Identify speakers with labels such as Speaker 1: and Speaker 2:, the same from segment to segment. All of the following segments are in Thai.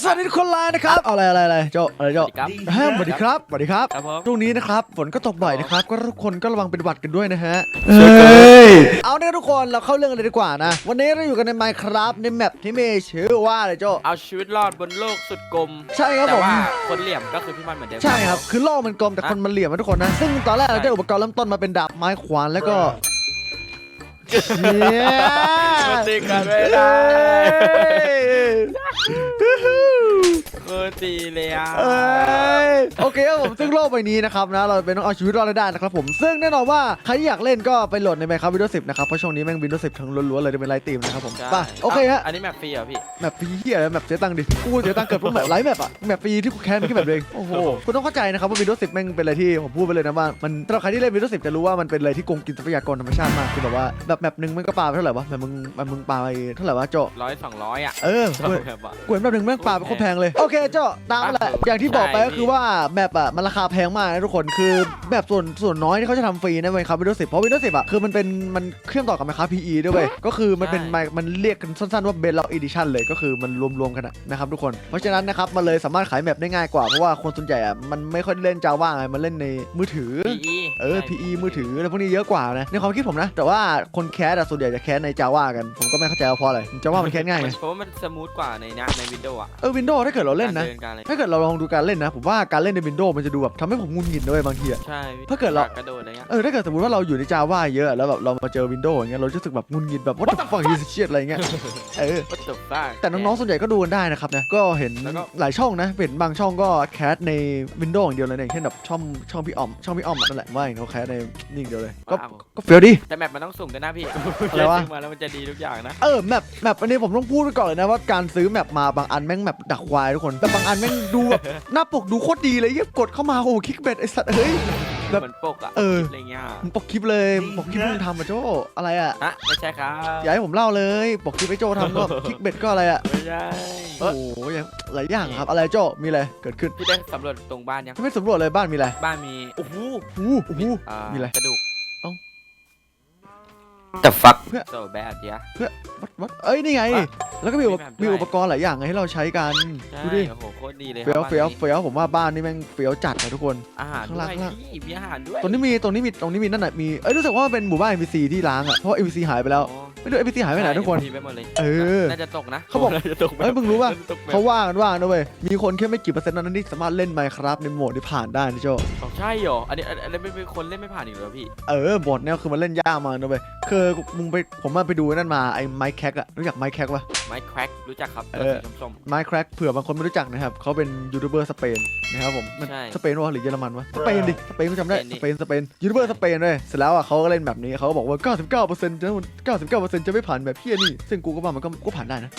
Speaker 1: สวัสดีทุกคนไลน์นะครับเอาอะไรอะไรอะไรโจอะไรโจ
Speaker 2: สวัสดีครับ
Speaker 1: แฮมสวัสดีครับสวัสดีครับ
Speaker 2: ครับผม
Speaker 1: ช่วงนี้นะครับฝนก็ตกบ่อยนะครับ ก็ทุกคนก็ระวังเป็นหวัดกันด้วยนะฮะ
Speaker 3: เฮ้ย
Speaker 1: เอาเนี่ยทุกคนเราเข้าเรื่องกันเลยดีกว่านะ วันนี้เราอยู่กันใน Minecraft ในแมปที่มีชื่อว่าอะไรโจ
Speaker 2: เอาชีวิตรอดบนโลกสุดกลม
Speaker 1: ใช่ครับ
Speaker 2: แต่
Speaker 1: ผม
Speaker 2: ว่าคนเหลี่ยมก็คือพี่มันเหมือนเดิม
Speaker 1: ใช่ครับคือโลกมันกลมแต่คนมันเหลี่ยมนะทุกคนนะซึ่งตอนแรกเราได้อุปกรณ์เริ่มต้นมาเป็นดาบไม้ขวานแล้วก็ เชี่ย
Speaker 2: มันตีกันไม่ได้ คือตีเลยอะ
Speaker 1: เอ้ยโอเคครับผมซึ่งโลกใบนี้นะครับนะเราเป็นต้องเอาชีวิตรอดให้ได้นะครับผมซึ่งแน่นอนว่าใครที่อยากเล่นก็ไปโหลดใน Minecraft Windows 10นะครับเพราะช่วงนี้แม่ง Windows 10ทั้งล้วนๆเลยจะเป็นไลท์ตีมนะครับผม
Speaker 2: ใช่
Speaker 1: ไป่ะโอเคฮะ
Speaker 2: อันนี้แมปฟรีเหรอพี่
Speaker 1: แมปฟรีเฮียอะไรแมปเสียตังค์ดิกูเสียตังค์เกิดเพราะแมปไลท์แมปอะแมปฟรีที่กูแค้นไม่แค่แบบเองโอ้โหคุณต้องเข้าใจนะครับว่า Windows 10แม่งเป็นอะไรที่ผมพูดไปเลยนะว่ามันสำหรับใครที่เล่น Windows 10จะรู้ว่ามันเป็นอะไรที่โกงกินทรัพยากรธรรมชาติมากคือแบบว่าแบบแมปหนึงมันก็ปาไปเท่าไหร่วะแบบมึงแบบมึงปาไปเท่าไหร่วะโจ
Speaker 2: ร้อยสองร้อยอะ
Speaker 1: เออ
Speaker 2: ชอบ
Speaker 1: เว้ย
Speaker 2: แบบว่า
Speaker 1: กวนแบบหนึ่งแม่งปลาไปโคตรแพงเลยโอเคเจ้าตามแหละ
Speaker 2: อะ
Speaker 1: อย่างที่บอกไป
Speaker 2: ใช่
Speaker 1: ก็คือว่าแบบอะมันราคาแพงมากนะทุกคนคือแบบส่วนส่วนน้อยที่เขาจะทำฟรีนะเว้ยครับ Windows 10 เพราะ Windows 10อะคือมันเป็นมันเชื่อมต่อกับ Minecraft PE ด้วยเว้ยก็คือมันเป็น
Speaker 2: ใช่
Speaker 1: มันเรียกกันสั้นๆว่า b e l o c Edition เลยก็คือมันรวมๆกันอะนะครับทุกคนเพราะฉะนั้นนะครับมันเลยสามารถขายแมปได้ง่ายกว่าเพราะว่าคนส่วนใหญ่อะมันไม่ค่อยเล่น Java ไงมันเล่นในมือถือ
Speaker 2: PE
Speaker 1: เออ PE มือถืออะไรพวกนี้เยอะกว่านะในความคิดผมนะ แต่ว่าคนแคสอะส่วนใหญ่จะแคสใน Java กันผมก็ไม่เข้าใจว่าเพราะอะไร Java มันแคสง่ายไง
Speaker 2: เพราะว่ามันสมูทกว่าในนะในวินโดว์อะ
Speaker 1: เออ Windows ถ้าเกิดเราเล่นนะ
Speaker 2: การดิการอะไร
Speaker 1: ถ้าเกิดเราลองดูการเล่นนะ ผมว่าการเล่นใน Windows มันจะดูแบบทำให้ผมงุนงิดด้วยบางทีอะ
Speaker 2: ใช่พี่
Speaker 1: ถ้าเกิดเรา
Speaker 2: กระโดดอะไรเงี้ย
Speaker 1: เออถ้าเกิดสมมติว่าเราอยู่ใน Java เยอะแล้วแบบเรามาเจอ Windows อย่างเงี้ยเราจะรู้สึกแบบงุนงิดแบบ what the fuck is this shit อะไรเงี้ยเออ
Speaker 2: วัตถุฟ้า
Speaker 1: แต่น้องๆส่วนใหญ่ก็ดูกันได้นะครับนะก็เห็น
Speaker 2: แล้วก็
Speaker 1: หลายช่องนะเห็นบางช่องก็แคสใน Windows อย่างเดียวเลยนะอย่างเช่นแบบช่องช่องพี่อ่อมช่องพี่อ่อมอะนั่นแหละว่าอย่างเขาแคสในนี่อย่างเดียวเลยก็
Speaker 2: ว้าว
Speaker 1: ก็เฟี้ยวดิ
Speaker 2: แต่แมปมันต้องสุ่มกันนะพี่
Speaker 1: อะไรวะ
Speaker 2: ซื้มาแล้วมันจะดีทุกอย่างนะ
Speaker 1: เออแมปแมปอันนี้ผมต้องพูดไว้ก่อนเลยนะว่าการซื้อแมปมาบางอันแม่งแมปดักควายทุกคนแต่บางอันแม่งดูแบบหน้าปกดูโคตรดีเลยเยี่ยกดเข้ามาโอ้โหคลิกเบ็ดไอสัตว์เฮ้ย แบบ
Speaker 2: เหมือนปกอะ
Speaker 1: เออ
Speaker 2: อะไรเงี้ย
Speaker 1: มันปกคลิปเลยปกคลิปที่มึงทำอะโจอะไรอะ
Speaker 2: ฮะไม่ใช่ครับ
Speaker 1: อย่าให้ผมเล่าเลยปกคลิปไอ้โจทำก็คลิกเบ็ดก็อะไรอะ
Speaker 2: ไม่ใช่
Speaker 1: โอ้โหอย่างหลายอย่างครับ อะไรโจมีอะไรเกิดขึ้น
Speaker 2: พี่ได้สำรวจตรงบ้านยัง
Speaker 1: ถ้าไม่สำรวจเลยบ้านมีอะไร
Speaker 2: บ้านมีโอ้โห
Speaker 1: โอ้โหโอ้โห
Speaker 2: อ่า
Speaker 1: มีอะไร
Speaker 2: กระดูก
Speaker 1: เอ้า
Speaker 2: แต่ฟัก
Speaker 1: เพื่อ
Speaker 2: โซแบดเดีย
Speaker 1: วัดวัดเอ้ยนี่ไง
Speaker 2: อะ
Speaker 1: แล้วก็มีอุป
Speaker 2: มีแบบ
Speaker 1: มี
Speaker 2: ด้วย
Speaker 1: อุปกรณ์หลายอย่างให้เราใช้กัน
Speaker 2: ใช่
Speaker 1: ดูดิ
Speaker 2: โอ้โหโคตรดีเลย
Speaker 1: เฟี้ยว
Speaker 2: ครับ
Speaker 1: เฟี้ยว
Speaker 2: บ้านนี้
Speaker 1: เฟี้ยวผมว่าบ้านนี่แม่งเฟี้ยวจัดนะทุกคน
Speaker 2: อาหาร
Speaker 1: ข้าง
Speaker 2: ด้
Speaker 1: ล่า
Speaker 2: วย
Speaker 1: งข้างล่าง
Speaker 2: พี่มีอาหารด้วย
Speaker 1: ตรงนี้มีตรงนี้มีตรงนี้มีนั่นน่ะมีเอ้ยรู้สึกว่ามันเป็นหมู่บ้าน NPC ที่ล้างอะเพราะว่า NPC หายไปแล้ว
Speaker 2: อ๋อ
Speaker 1: ไม่รู้ NPC หายไปไหนทุกคน
Speaker 2: ใช่ NPC ไปหมดเลย
Speaker 1: เออ
Speaker 2: น่าจะตกนะ
Speaker 1: เขาบอก
Speaker 2: น่าจะตกแบบ
Speaker 1: เอ้ยมึงรู้ป่ะ
Speaker 2: น่าจะตกแบบ
Speaker 1: เขาว่ากันว่านะเว้ยมีคนแค่ไม่กี่เปอร์เซ็นต์เท่านั้นที่สามารถเล่น Minecraft ในโหมดที่ผ่านได้นะโจ
Speaker 2: อ๋อใช่เหรอ อันนี้อันนี้ไม่เป็นคนเล่นไม่ผ่านอีกเหรอพี่
Speaker 1: เออโหมดเนี้ยคือมันเล่นยากมากนะเว้ยคือมึงไปผมมาไปดูนั่นมาไอ้ไมค์แคกอะรู้จักไมค์แคกปะ
Speaker 2: ไม้แคร็กรู้จักครับ
Speaker 1: เออ
Speaker 2: ตัวสีส้ม
Speaker 1: ไมค์แคกเผื่อบางคนไม่รู้จักนะครับเขาเป็นยูทูบเบอร์สเปนนะครับผมมัน
Speaker 2: ใช่
Speaker 1: สเปนวะหรือเยอรมันวะสเปนดิสเปนกูจำได้
Speaker 2: ส
Speaker 1: ส
Speaker 2: เป
Speaker 1: เป
Speaker 2: น
Speaker 1: น
Speaker 2: ดิ
Speaker 1: สเปนยูทูบเบอร์สเปนเลยเสร็จแล้วอะเขาก็เล่นแบบนี้เขาก็บอกว่า 99%จะ99%จะไม่ผ่านแบบพี่นี่ ซึ่งกูก็ว่ามันก็ก็ผ่านได้นะ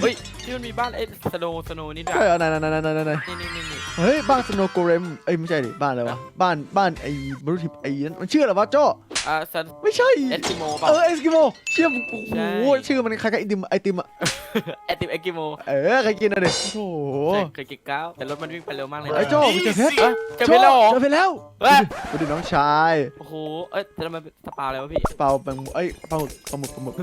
Speaker 2: เฮ้ยที่มันมีบ้านเอ้สโนสโนนี่ด้วย
Speaker 1: ใช่เหรอไหนไหนไหนไหนไหนไหน
Speaker 2: นี่นี่นี่นี่
Speaker 1: เฮ้ยบ้านสโนโกเรมเอ้ยไม่ใช่ดิบ้านอะไรวะบ้านบ้านไอ้บรูทิปไอ้นั่นมันชื่ออะไรวะโจ
Speaker 2: อ่าซัน
Speaker 1: ไม่ใช่
Speaker 2: เอสกิโมป่ะ
Speaker 1: เออเอสกิโมเชื่อมโอ้โห
Speaker 2: ใช่
Speaker 1: ชื่อมันคล้ายๆไอติมไอติมอะ
Speaker 2: เอติมเอสกิโม
Speaker 1: เออใครกินอะดิโอ้โห
Speaker 2: ใช่เคยกินก้าวแต่รถมันวิ่งไปเร็วมากเลยนะ
Speaker 1: ไอ้โจ้มึงเจอเพชร
Speaker 2: เอ้ยเจอเพชรแล้วเหรอ
Speaker 1: เจอเพชรแล้ว
Speaker 2: เฮ้ย
Speaker 1: ดูดิน้องชาย
Speaker 2: โอ้โห เอ้ยแต่ทำไมสปาอะไรวะพี่
Speaker 1: เปล่าปลาหมึกเอ้ยปลาหมึกปลาหมึกปลาหมึก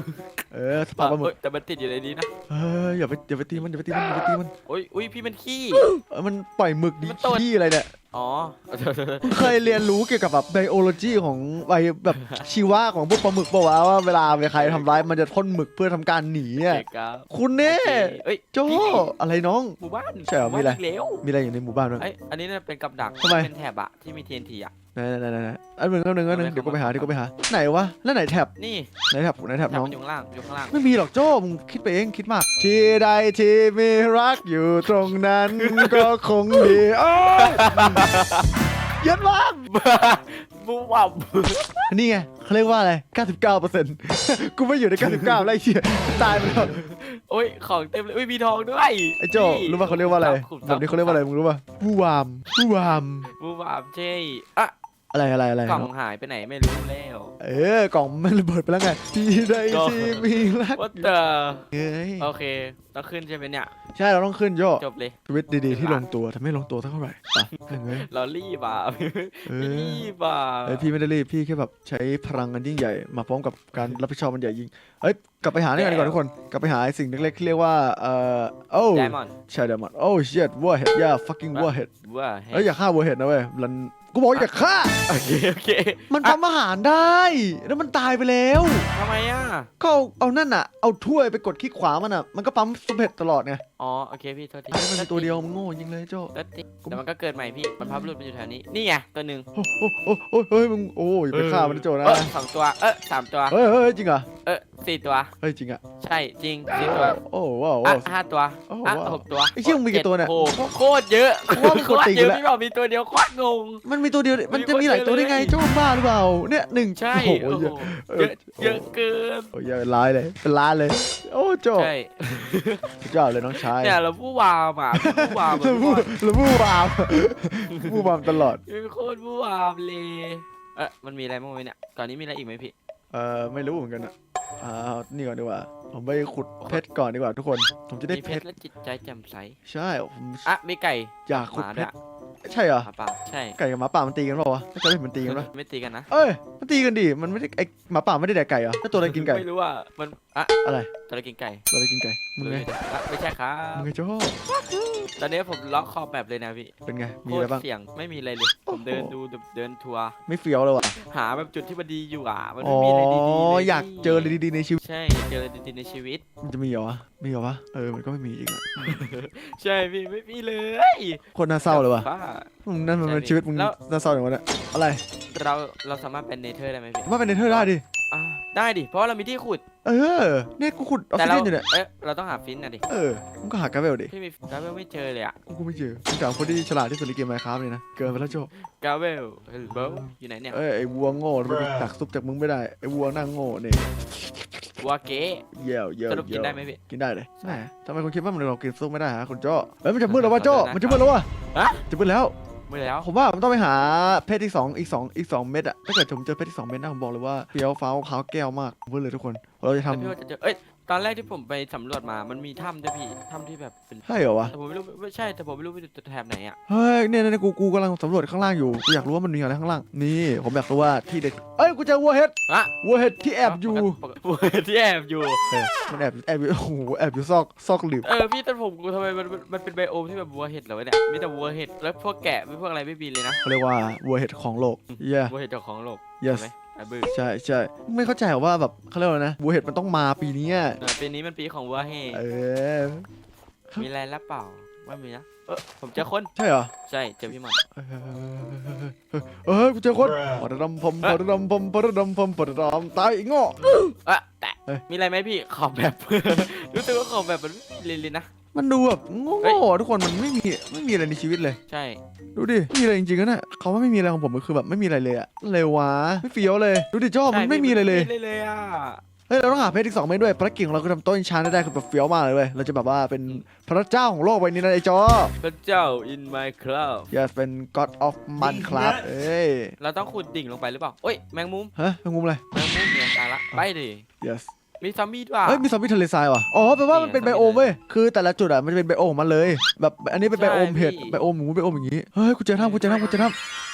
Speaker 1: เออสปาปลาหมึก
Speaker 2: เอ้ยแต่มันติดอยู่ในนี้นะ
Speaker 1: เอออย่าไปอย่าไปตีมันอย่าไปตีมันอย่าไปตีมัน
Speaker 2: โอ้ยอุ้ยพี่มันขี้
Speaker 1: เออมันปล่อยหมึกดี
Speaker 2: มันตด
Speaker 1: ขี้อะไรเนี่ย
Speaker 2: อ๋อ
Speaker 1: มึงเคยเรียนรู้เกี่ยวกับแบบไบโอโลจีของไบแบบชีวะของพวกปลาหมึกบอกว่าวะว่าเวลาใครทำร้ายมันจะพ่นหมึกเพื่อทำการหนี
Speaker 2: เด็
Speaker 1: อะ
Speaker 2: กครับ
Speaker 1: คุณเนี่ย
Speaker 2: เอ้ย
Speaker 1: โจ
Speaker 2: พี่
Speaker 1: อะไรน้อง
Speaker 2: หมู่บ้าน
Speaker 1: ใช่เหรอมีอะไร
Speaker 2: หมู่บ้านกแล้ว
Speaker 1: มีอะไรอยู่ในหมู่บ้านบ้าง
Speaker 2: เอ้ยอันนี้น่าเป็นกับดัก
Speaker 1: ทำไม
Speaker 2: เป็นแถบอะที่มี TNT อะ
Speaker 1: ไหนไหนไหนไหนอันหนึ่งอันหนึ่งอันหนึ่ง
Speaker 2: เอาไป
Speaker 1: เดี๋ยวก็ไปหา
Speaker 2: เข้ามา
Speaker 1: เดี๋ยวก็ไปหา ไหนวะ แล้วไหนแท็บ
Speaker 2: นี่
Speaker 1: ไหนแท็บไหนแท็บ
Speaker 2: แถบ
Speaker 1: น้อง
Speaker 2: มันอยู่ข้างล่างอยู่ข้างล่าง
Speaker 1: ไม่มีหรอกโจ้มึงคิดไปเองคิดมาก ที่ใดที่มีรักอยู่ตรงนั้น ก็คงดีโอ้ยเยันมาก
Speaker 2: บูวับ
Speaker 1: นี่ไงเขาเรียกว่าอะไร 99%กูไม่อยู่ใน 99 แล้วไอ้เหี้ยตายไปแล้ว
Speaker 2: โอ้ยของเต็มเลยอุ้ยมีทองด้วย
Speaker 1: ไอ้โจ้รู้ป่ะเขาเรียกว่าอะไร
Speaker 2: ขุมท
Speaker 1: แบ
Speaker 2: รัพ
Speaker 1: บนี้เขาเรียกว่าอะไรมึงรู้ป่ะผู้วามผู้วาม
Speaker 2: บูวับเจ้อะ
Speaker 1: อะไรอะไรอะไร
Speaker 2: กล่องหายไปไหนไม่รู้แล้ว
Speaker 1: เออกล่องมันระเบิดไปแล้วไงที่ใด
Speaker 2: ก็
Speaker 1: ที่มีรัก
Speaker 2: ว่าเตอ
Speaker 1: เอ้ย
Speaker 2: โอเคต้องขึ้นใช่ไหมเนี่ย
Speaker 1: ใช่เราต้องขึ้นโจ้
Speaker 2: จบเลย
Speaker 1: ชีวิตดีๆที่ลงตัวทำให้ลงตัวเท่าไหร่ไปยังไง
Speaker 2: เรารีบอะ
Speaker 1: เอ
Speaker 2: ไม่
Speaker 1: อ
Speaker 2: รีบอะ
Speaker 1: เอ้ยพี่ไม่ได้รีบพี่แค่แบบใช้พลังอันยิ่งใหญ่ มาพร้อมกับการรับผิดชอบมันใหญ่ยิ่งเฮ้ยกลับไปหานี่กันดีกว่าทุกคนกลับไปหาไอ้สิ่งเล็กๆที่เรียกว่าเอ่อโอ้
Speaker 2: ไดมอนด์
Speaker 1: ใช่เดมอนโอ้ shit warhead yeah fucking warhead
Speaker 2: ว่า
Speaker 1: เฮ้ยอย่าฆ่า warhead นะเว้ยรัน กูบอกอย่าฆ่า
Speaker 2: โอเคโอเค
Speaker 1: มันทำอาหารได้ แล้วมันตายไปแล้ว
Speaker 2: ทำไมอะ
Speaker 1: ก็เอาเอานั่นน่ะ เอาถ้วยไปกดคลิกขวามันอะ มันก็ปั๊มซุปเห็ดตลอดไง
Speaker 2: อ๋อโอเคพี่โทษที
Speaker 1: ไอ้มันมีตัวเดียวมันโง่จริงเลยโจ้
Speaker 2: แล้วติแต่มันก็เกิดใหม่พี่มันพับรุดมันอยู่แถวนี้นี่ไงตัวหนึ่ง
Speaker 1: โอ้โหโอ้โหโอ้โหเฮ้ยมึงโอ้ยอย่าไปฆ่ามันนะโจนะ
Speaker 2: เออสองตัวเออสามตัว
Speaker 1: เฮ้ยเฮ้ยจริงเหรอ
Speaker 2: เออ สี่ตัว
Speaker 1: เฮ้ยจริงอะ
Speaker 2: ใช่จริงสี่ตัว
Speaker 1: โอ้ว้าว
Speaker 2: อะ
Speaker 1: ว้าว
Speaker 2: ห้าตัว
Speaker 1: โอ้
Speaker 2: อะ
Speaker 1: ว้าว
Speaker 2: หกตัว
Speaker 1: ไอ้เชี่ยมึงมีกี่ตัวเนี่ย
Speaker 2: โอ้โหโคตรเยอะ
Speaker 1: กูว่ามันกดติ่ง
Speaker 2: เยอะ
Speaker 1: แล้ว
Speaker 2: พี่บอกมีตัวเดียวโคตรงง
Speaker 1: มันมีตัวเดียวมันจะมีหลายตัวได้ไงโจ้บ้าหรือเปล่าเนี่ยหนึ่ง
Speaker 2: ใช่
Speaker 1: โอ้โห
Speaker 2: โอ้โห
Speaker 1: เยอะ
Speaker 2: เยอะเยอะเกิน
Speaker 1: โอ้ยเยอะเป็นล้านเลยเป็นล้านเลย โอ้โจ้
Speaker 2: ใช่
Speaker 1: สุดยอดเลยน้องชาย
Speaker 2: เนี่ยเราผู้วามอะผู้วาม
Speaker 1: แล้วพูดแล้วพูดวามพูดวามตลอด
Speaker 2: เป็นโคตรผู้วามเลยเออมันมีอะไรบ้างไหมเนี่ยก่อนนี้มีอะไรอีกไหมพี่
Speaker 1: เอ่อไม่รู้เหมือนกันอะ อ่าเอานี่ก่อนดีกว่า ผมไปขุดเพชรก่อนดีกว่าทุกคน ผมจะได้
Speaker 2: มี
Speaker 1: เพ
Speaker 2: เพ
Speaker 1: ช
Speaker 2: ช
Speaker 1: ร
Speaker 2: รและจิตใจแจ่มใส
Speaker 1: ใช่ผม
Speaker 2: อะ มีไก่
Speaker 1: อยากขุ
Speaker 2: ห
Speaker 1: ด
Speaker 2: มา
Speaker 1: เพ
Speaker 2: ด้วย
Speaker 1: ชรใช่เหรอ
Speaker 2: หมาป่าใช่
Speaker 1: ไก่กับหมาป่ามันตีกันเปล่าวะไม่เคยเห็นมันตีกันปะ
Speaker 2: ไม่ตีกันนะ
Speaker 1: เอ้ย มันตีกันดิ มันไม่ได้ไอหมาป่าไม่ได้แดกไก่เหรอแล้วตัวอะไรกินไก่
Speaker 2: ไม่รู้ว่า มัน อะ
Speaker 1: อะไร
Speaker 2: ตัวอะไรกินไก่
Speaker 1: ตัวอะไรกินไก่ มึงไง
Speaker 2: อะไม่ใช่ครับ
Speaker 1: มึงไงโจ้
Speaker 2: ตอนนี้ผมล็อกคอแบบเลยนะพี่
Speaker 1: เป็นไง
Speaker 2: โค
Speaker 1: มีอะไร
Speaker 2: ตร
Speaker 1: บ้าง
Speaker 2: เสี่ยง ไม่มีอะไรเลย ผมเดินดูเดินทัวร์
Speaker 1: ไม่เฟี้ยวเลยว่ะ
Speaker 2: หาแบบจุดที่มันดีอยู่อะ มัน
Speaker 1: อ๋
Speaker 2: ไม่
Speaker 1: อ
Speaker 2: มีอะไรดีๆเลย
Speaker 1: อยากเจออะไรดีๆในชีวิต
Speaker 2: ใช่เจออะไรดีๆในชีวิต
Speaker 1: มันจะมีเหรอวะมีเหรอวะ เออ มันก็ไม่มีจริงอะ
Speaker 2: ใช่พี่ไม่มีเลย
Speaker 1: โคนน่าเศร้าเลยว่ะ
Speaker 2: บ้า
Speaker 1: มึงนั่นมันเป็น
Speaker 2: ใช่
Speaker 1: ชีวิตมึง
Speaker 2: แล้ว
Speaker 1: น่าเศร้าอย่างวะเนี่ยอะไร
Speaker 2: เราเราสามารถเป็นเนเธอร์ได้ไหมพี่
Speaker 1: ว่าเป็นเนเธอร์ได้ดิ
Speaker 2: อ่า ได้ดิ เพราะว่าเรามีที่ขุด
Speaker 1: เออเนี่ยกูขุดออก
Speaker 2: แต่
Speaker 1: ซิ
Speaker 2: เรา
Speaker 1: เจนอยู่เนี่ย
Speaker 2: เอ๊ะเราต้องหาฟินนะดิ
Speaker 1: เออมึงก็หากราเวลดิ
Speaker 2: พี่มีกาเวลไม่เจอเลยอะ
Speaker 1: กูไม่เจอมึงถามคนที่ฉลาดที่สุดในเกมไมค์ครับเลยนะเกินไปแล้วโจ
Speaker 2: กาเวลเฮลโบอยู่ไหนเนี่ย
Speaker 1: เอ้ยไอ้วัวโง่มันตักซุปจากมึงไม่ได้ไอ้วัวนั่งโง่เนี่ย
Speaker 2: วัวเก๋
Speaker 1: เยี่ยวเยี่ยว
Speaker 2: สรุปกิน
Speaker 1: เยี่ยว
Speaker 2: ได้ไหมพี่
Speaker 1: กินได้เลยแหมทำไมคุณคิดว่ามันเรากินซุปไม่ได้ฮะคุณโจ้เฮ้ยมันจะมืดแล้ววะโจ้มันจะมืดแล้ววะ
Speaker 2: ฮะ
Speaker 1: จะมืดแล้ว
Speaker 2: ไม่แล้ว
Speaker 1: ผมว่าผมต้องไปหาเพชรอีกสองอีกสองอีกสองเม็ดอะถ้าเกิดผมเจอเพชรอีกสองเม็ดนะผมบอกเลยว่าเฟี้ยวฟ้าวขาวแก้วมากผมพูดเลยทุกคนเราจะท
Speaker 2: แล้วพี่ว่าจะเจอเอ้ย ตอนแรกที่ผมไปสำรวจมา มันมีถ้ำด้วยพี่ ถ้ำที่แบบเป็นำ
Speaker 1: ใช่เหรอวะ
Speaker 2: แต่ผมไม่รู้ไม่ใช่ แต่ผมไม่รู้ว่าจะแถบไหนอะ
Speaker 1: เฮ้ยเนี่ยเนี่ยกูกูกำลังสำรวจข้างล่างอยู่กูอยากรู้ว่ามันมีอะไรข้างล่าง นี่ ผมอยากรู้ว่าที่เด็ดเอ้ยกูเจอวัวเห็ด
Speaker 2: อะ
Speaker 1: วัวเห็ดที่แอบอยู่
Speaker 2: ปกติที่แอบอยู่
Speaker 1: เออมันแอบแอบอยู่โอ้โหแอบอยู่ซอกซอกหลืบ
Speaker 2: เออพี่แต่ผมกูทำไมมันมันมันเป็นไบโอมที่แบบวัวเห็ดเหรอวะเนี่ย มีแต่วัวเห็ดแล้วพวกแกะไม่พวกอะไรไม่มีเลยนะ
Speaker 1: เขาเรียกว่าวัวเห็ดของโลก yeah
Speaker 2: วัวเห็ดเจ้าของโลก
Speaker 1: yes
Speaker 2: ใช่ไหม ไอ้บื้อ
Speaker 1: ใช่ใช่ไม่เข้าใจเหรอว่าแบบเขาเรียกว่าอะไรนะวัวเห็ดมันต้องมาปีนี้อะ
Speaker 2: เออปีนี้มันปีของวัวเห็ด
Speaker 1: เออ
Speaker 2: มีอะไรรับเปล่าไม่มีนะเออผมเจอคน
Speaker 1: ใช่เหรอ
Speaker 2: ใช่เจอพี่หมอน
Speaker 1: เออเออกูเจอคนปะดำพมปะดำพมปะดำพมปะดำตายอีกโง่
Speaker 2: เอะแต่
Speaker 1: เอ้ย
Speaker 2: มีอะไรไหมพี่ขอบแบบ รู้สึกว่าขอบแบบมันไม่มีเลยๆนะ
Speaker 1: มันดูแบบโเฮ้
Speaker 2: ย
Speaker 1: ง่ๆทุกคนมันไม่มีไม่มีอะไรในชีวิตเลย
Speaker 2: ใช่
Speaker 1: ดูดิไม่มีอะไรจริงๆนะเนี่ยเขาว่าไม่มีอะไรของผมมันคือแบบไม่มีอะไรเลยอะเลยวะไม่เฟี้ยวเลย ดูดิจอมัน
Speaker 2: ใช่
Speaker 1: ไม่มีอะไรเลย
Speaker 2: ไม่มีเลยอะ
Speaker 1: เฮ้ยเราต้องหาเพชรอีกสองเม็ดด้วยภารกิจของเราคือทำโต้นชานได้คือแบบเฟี้ยวมากเลยเว้ยเราจะแบบว่าเป็นพระเจ้าของโลกใบนี้นะไอ้จอ
Speaker 2: พระเจ้า in my club
Speaker 1: yes เป็น god of Minecraft เอ้ย
Speaker 2: เราต้องขุดดิ่งลงไปหรือเปล่าเอ้ย แมงมุม
Speaker 1: ฮะแมงมุมอะไร
Speaker 2: แมงมุมเนี่ยตายละ ไปดิ
Speaker 1: yes
Speaker 2: มีซอมบี้ด้วย
Speaker 1: เฮ้ยมีซอมบี้ทะเลทรายว่ะอ๋อแปลว่ามันเป็นไบโอมเว้ยคือแต่ละจุดอะมันจะเป็นไบโอมของมันเลย แบบอันนี้เป็นไบโอมเห็ดไบโอมหมูไบโอมอย่างงี้เฮ้ยกูเจอถ้ำกูเจอถ้ำกูเจอถ้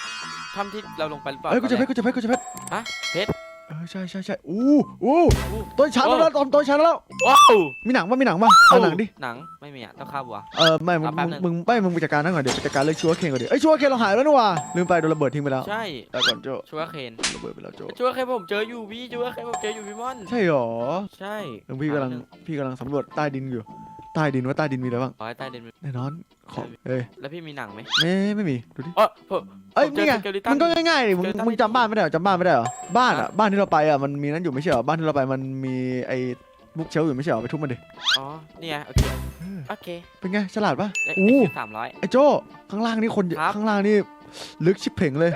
Speaker 1: ำ
Speaker 2: ถ้ำที่เราลงไปหรือเปล่า
Speaker 1: เฮ้ยกูเจอเพชร
Speaker 2: ต
Speaker 1: กูเจอเพชรกูเจอเพชร
Speaker 2: ฮะเพชร
Speaker 1: เออใช่ใช่ใช่อู้อู้
Speaker 2: อู้
Speaker 1: ต้นชันแล้วนะต้นต้นชันแล้ว
Speaker 2: ว้าว
Speaker 1: มีหนังป่ะมีหนังป่ะเอาหนังดิ
Speaker 2: หนังไม่มีอะต้องฆ่าวัว
Speaker 1: เออไม่มึง
Speaker 2: เอาแป๊บนึง
Speaker 1: มึงไม่มึงไปจัดการนั่นก่อนเดี๋ยวไปจัดการเรื่องชัวร์เคนก่อนเดี๋ยวไอ้ยชัวร์เคนเราหายแล้วนี่หว่าลืมไปโดนระเบิดทิ้งไปแล้ว
Speaker 2: ใช่
Speaker 1: แล้วก่อนโจ
Speaker 2: ชัวร์เคน
Speaker 1: ระเบิดไปแล้วโจ
Speaker 2: ชัวร์เคนผมเจออยู่พี่ชัวร์เคนผมเจออยู่พี่มอน
Speaker 1: ใช่หรอ
Speaker 2: ใช่
Speaker 1: เออพี่กำลังพี่กำลังสำรวจใต้ดินอยู่ ใต้ดินว่าใต้ดินมีอะไรบ้าง
Speaker 2: ขอให้ใต้ดิน
Speaker 1: แน่นอนของเอ้ย
Speaker 2: แล้วพี่มีหนังไหม
Speaker 1: ไม่ไม่มีดูดิ
Speaker 2: เออผม
Speaker 1: เอ้ย
Speaker 2: ผมเจอ
Speaker 1: นี่ไง
Speaker 2: สเกลิตัน
Speaker 1: มันก็ง่ายๆดิมึง
Speaker 2: สเกลิตัน
Speaker 1: มึงจำบ้านไม่ได้เหรอจำบ้านไม่ได้เหรอบ้านอะ
Speaker 2: ฮะ
Speaker 1: บ้านที่เราไปอะมันมีนั่นอยู่ไม่ใช่เหรอบ้านที่เราไปมันมีไอ้บุ๊กเชลอยู่ไม่ใช่เหรอไปทุบมันดิ
Speaker 2: อ๋อเนี่ยโอเค
Speaker 1: เออ
Speaker 2: โอเค
Speaker 1: เป็นไงฉลาดปะ
Speaker 2: ได้
Speaker 1: อู้
Speaker 2: สามร้อย
Speaker 1: ไอ้โจข้างล่างนี่คนเยอะ
Speaker 2: ครับ
Speaker 1: ข้างล่างนี่ ลึกชิบเพ่งเลย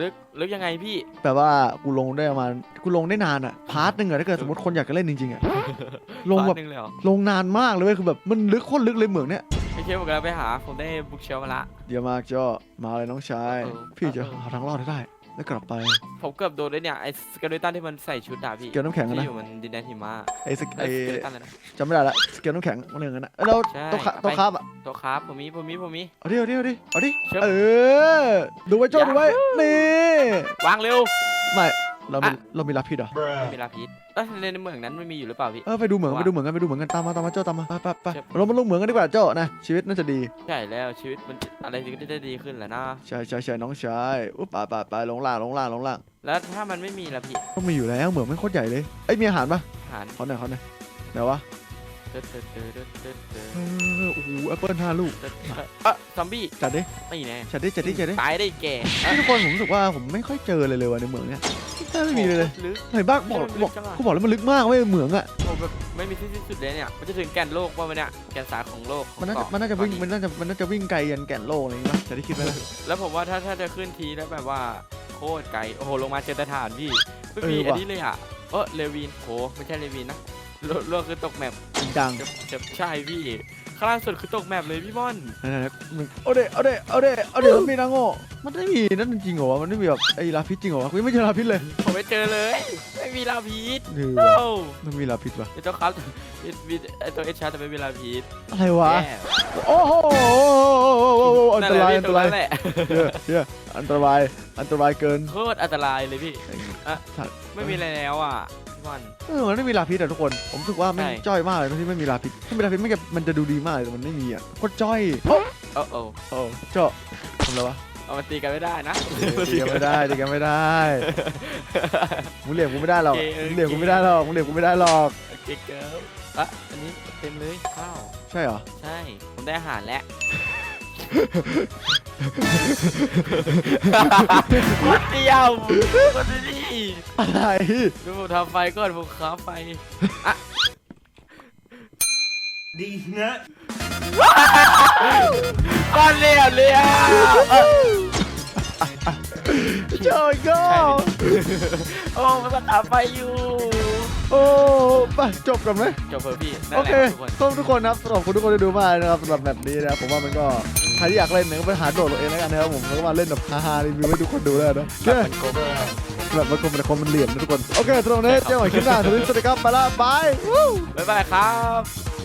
Speaker 2: ลึกลึกยังไงพี่
Speaker 1: แปลว่ากูลงได้ประมาณกูลงได้นานอะพาร์ทหนึ่งอะถ้าเกิดสมมติคนอยากจะเล่นจริงๆอะลงแบบ
Speaker 2: บาทหนึงเลยเหรอ
Speaker 1: ลงนานมากเลยเว้ยคือแบบมันลึกโคตรลึกเลยเหมืองเนี้ย
Speaker 2: ไม่ใช่ผมกำลังไปหา ผมได้บุ๊กเชลมาละ
Speaker 1: เดี๋ยวมากจ้อมาเลยน้องชาย
Speaker 2: เออ
Speaker 1: พี่จะ
Speaker 2: เออ
Speaker 1: หาทางรอดให้ได้ แล้วกลับไป
Speaker 2: ผมเกือบโดนเลยเนี่ยไอ้สเกลิตันที่มันใส่ชุดดาพี่
Speaker 1: เกลียวน้ำแข็งอะ
Speaker 2: ที่
Speaker 1: นะ
Speaker 2: อยู่มันดินแดนหิมะ
Speaker 1: ไอ้สก
Speaker 2: ไอ้
Speaker 1: ไอ้
Speaker 2: สเกลิตันเลยนะ
Speaker 1: จำไม่ได้ละสเกลน้ำแข็งมันเรื่องนั้นนะเอ้ยแล้ว
Speaker 2: ใช่
Speaker 1: โต๊ะคา
Speaker 2: เอาไป
Speaker 1: โต๊ะคาบอะ
Speaker 2: ตัวครับผมมีผมมีผมมี
Speaker 1: เอาดิเอาดิเอาดิเอาดิ
Speaker 2: เชิญ
Speaker 1: เออดูไว้โจ้
Speaker 2: อย่า
Speaker 1: ดูไว้นี่
Speaker 2: วางเร็ว
Speaker 1: ไม่ เรามีเรามีลาพิษเหรอ
Speaker 2: ไม่มีลาพิษเอ้ยในเมืองนั้นมันมีอยู่หรือเปล่าพี่
Speaker 1: เออไปดูเหมือง
Speaker 2: ว่า
Speaker 1: ไปดูเหมืองกันไปดูเหมืองกันตามมาตามมาโจ้ตามมาไปไปไป
Speaker 2: ใช่
Speaker 1: เรามาลงเหมืองกันดีกว่าโจ้นะชีวิตน่าจะดี
Speaker 2: ใช่แล้วชีวิตมันอะไรก็จะดีขึ้นแหละนะ
Speaker 1: ใช่ใช่ใช่น้องชายอุ๊บไปไปไปลงล่างลงล่างลงล่าง
Speaker 2: แล้วถ้ามันไม่มีละพี่
Speaker 1: ต้องมีอยู่แล้วเหมืองไม่งโคตรใหญ่เลยเอ้ยมีอาหารปะ
Speaker 2: อาหาร
Speaker 1: เขาหน่อยเขาหน่อยเดี๋ยววะ
Speaker 2: เติร์ดเติร์ดเติร์ดเติร์ดเติร์ด
Speaker 1: เออโอ้โหแอปเปิลห้าลูก
Speaker 2: เติร์ดเติร์ดเอะซอมบี้
Speaker 1: จัดดิ
Speaker 2: ไม่แน่
Speaker 1: จัดดิจัดดิจัดดิ
Speaker 2: ตายได้แก่
Speaker 1: นี่ทุกคนผมรู้สึกว่าผมไม่ค่อยเจอเลยเลยว่ะในเหมืองเนี่ยแทบไม่มีเลยเลย
Speaker 2: ลึก
Speaker 1: เห็นบ้างบอก
Speaker 2: มันลึ
Speaker 1: บอก
Speaker 2: กจังอะ
Speaker 1: กูบอกแล้วมันลึกมากเว้ยเหมืองอะ
Speaker 2: โอ้แบบไม่มีที่สิ้นสุดเลยเนี่ยมันจะถึงแก่นโลกป่ะมันเนี่ยแก่นสารของโลกของ
Speaker 1: มันน่าจะ
Speaker 2: เกาะ
Speaker 1: มันน่าจะวิ่ง
Speaker 2: เกา
Speaker 1: มันน่าจะมันน่าจะวิ่งไกลยันแก่นโลกอะไรอย่างเงี้ยจะได้คิดไปแล้ว
Speaker 2: แล้วผมว่าถ้าถ้าจะขึ้นทีแล้วแบบว่าโคตรไกลโอ้โหลงมาเจอแต่ฐานพี่ไม่
Speaker 1: เออ
Speaker 2: มี
Speaker 1: ว่ะ
Speaker 2: อันนี้เลยอะเออเลวินโหไม่ใช่เลวินนะ โลโลกคือตกแมป
Speaker 1: จริงจัง
Speaker 2: จะจะใช่พี่ข้างล่างสุดคือตกแมปเลยพี่ม่อน
Speaker 1: นั่นๆมันเอาเดเอาเดเอาเดเอาเดมันมีนะโง่มันไม่มีนั่นจริงเหรอวะมันไม่มีแบบไอ้ลาพิษจริงเหรอวะกูยังไม่เจอลาพิษเลย
Speaker 2: ผมไม่เจอเลย ไม่มีลาพีด
Speaker 1: นี่
Speaker 2: โอ้
Speaker 1: วะมันมีลาพิษปะ
Speaker 2: ไอตัวครับมีมีไอตัวเอชาร์แต่ไม่มีลาพีด
Speaker 1: อะไรวะ
Speaker 2: แย่
Speaker 1: โอ้โหอันตรายอันตราย
Speaker 2: นั่นแหละ
Speaker 1: เหี้ยเหี้ยอันตรายอันตรายเกิน
Speaker 2: โคตรอันตรายเลยพี่อะ
Speaker 1: สัตว์
Speaker 2: ไม่มีอะไรแล้วอะ พี่ม่อน
Speaker 1: เออมันไม่มีลาพิษอะทุกคน ผมรู้สึกว่าแม่ง
Speaker 2: ใช่
Speaker 1: จ้อยมากเลยตรงที่ไม่มีลาพิษถ้ามีลาพิษไม่งจะมันจะดูดีมากเลยแต่มันไม่มีอะโคตรจ้อยโอ้
Speaker 2: โอ้โอ้
Speaker 1: โอ้เจาะทำอะไรวะ
Speaker 2: เอามาตีกันไม่ได้นะ
Speaker 1: ตีกันไม่ได้ตีกันไม่ได้มึงเหลี่ยมกูไม่ได้หรอก
Speaker 2: โอเคโอเค
Speaker 1: มึงเหลี่ยมกูไม่ได้หรอกมึงเหลี่ยมกูไม่ได้หรอก
Speaker 2: โอเคเกิร์ลอะอันนี้เต็มเลยข้าว
Speaker 1: ใช่เหรอ
Speaker 2: ใช่ผมได้อาหารแล้ววัดเดียววัดนี่
Speaker 1: อะไร
Speaker 2: ดูผมทำไฟก่อนผมค้าไฟ
Speaker 3: ดีนะ
Speaker 2: ก้อนเลี้ยวเลี้ยว
Speaker 1: เจ้าอีก็
Speaker 2: โอ้มันก็ค้าไฟอยู่
Speaker 1: โอ้ไปจบกันไหม
Speaker 2: จบเพอพี่นั่น
Speaker 1: โอ
Speaker 2: แห
Speaker 1: เค
Speaker 2: ละทุกคน
Speaker 1: ขอบคุณทุกคนนะครับขอบคุณทุกคนที่ดูมากนะครับสำหรับแบบนี้นะครับผมว่ามันก็ใครที่อยากเล่นเนี่ยก็ไปหาโดดตัวเองแล้วกันนะครับผมแล้วก็มาเล่นแบบฮาๆรีวิวให้ทุกคนดูได้นะ
Speaker 2: แบบมันโกง
Speaker 1: แบบมันคมมันคมมันเหลี่ยมนะทุกคน โอเคตรงนี้เจ้าหน่อยคลิปหน้าสวัสดีครับไปละบาย
Speaker 2: บ๊ายบายครับ